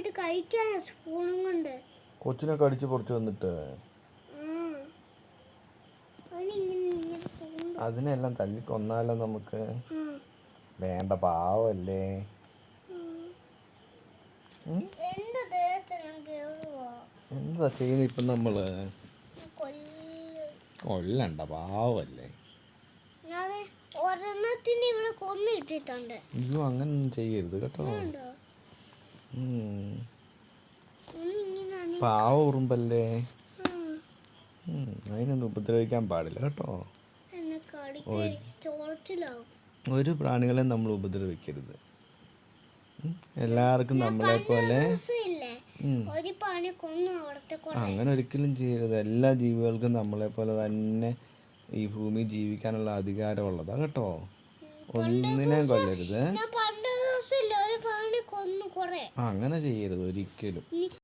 കൊണ്ടുപോയിട്ട് കഴിക്കാൻ സ്പൂണും കൊണ്ട്. കൊച്ചിനെ കടിച്ച് പൊറിച്ച് വന്നിട്ട്. അതിനെല്ലാം തല്ലി കൊന്നാലോ നമുക്ക്? വേണ്ട പാവല്ലേ? എന്താ ചെയ്യുന്നത് ഇപ്പം നമ്മൾ? കൊല്ല. കൊല്ലണ്ട പാവല്ലേ? ഒരെണ്ണത്തിന് ഇവിടെ കൊന്നിട്ടിട്ടുണ്ട് അയ്യോ അങ്ങനൊന്നും ചെയ്യരുത് കേട്ടോ. പാവ ഉറുമ്പല്ലേ. അതിനൊന്നും ഉപദ്രവിക്കാൻ പാടില്ല കേട്ടോ. ഒരു പ്രാണികളെ നമ്മൾ ഉപദ്രവിക്കരുത്. എല്ലാവർക്കും നമ്മളെ പോലെ അങ്ങനെ ഒരിക്കലും ചെയ്യരുത്. എല്ലാ ജീവികൾക്കും നമ്മളെ പോലെ തന്നെ ഈ ഭൂമി ജീവിക്കാനുള്ള അധികാരമുള്ളതാ കേട്ടോ. ഒന്നിനെയും കൊല്ലരുത്. അങ്ങനെ ചെയ്യരുത് ഒരിക്കലും.